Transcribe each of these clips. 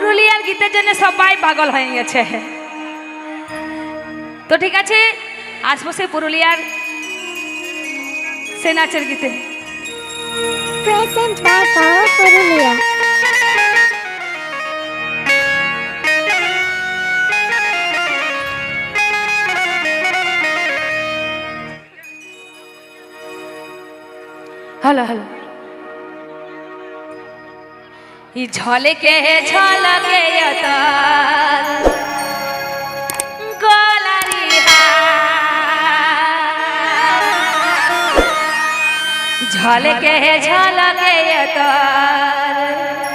পুরুলিয়ার গীতের জন্য সবাই পাগল হয়ে গেছে। তো ঠিক আছে আসব সে পুরুলিয়ার সে নাচের গীতে। পুরুলিয়া হ্যালো হ্যালো ঝলকে ঝলকে ঝলকে ঝলকে তোর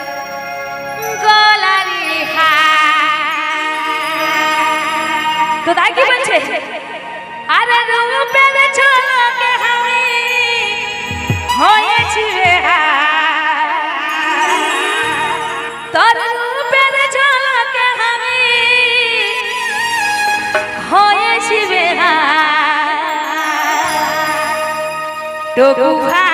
Tukuhan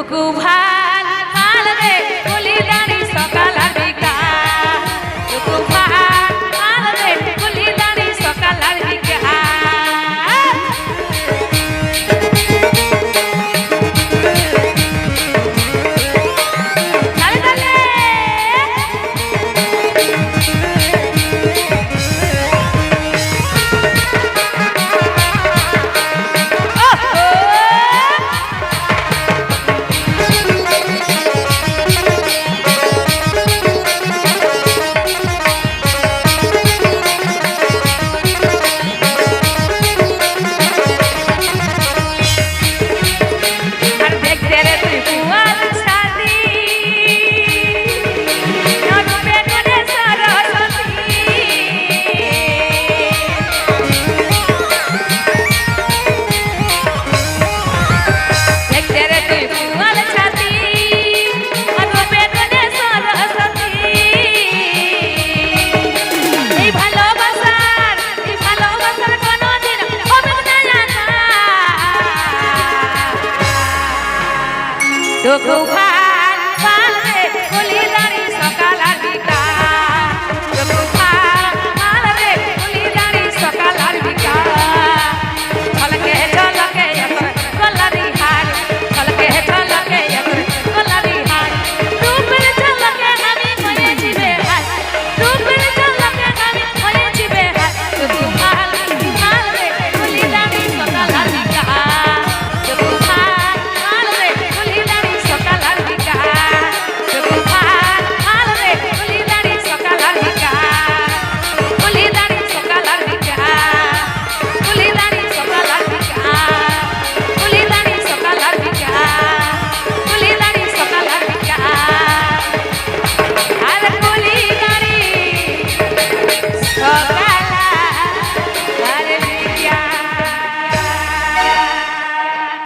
Toku Look no power.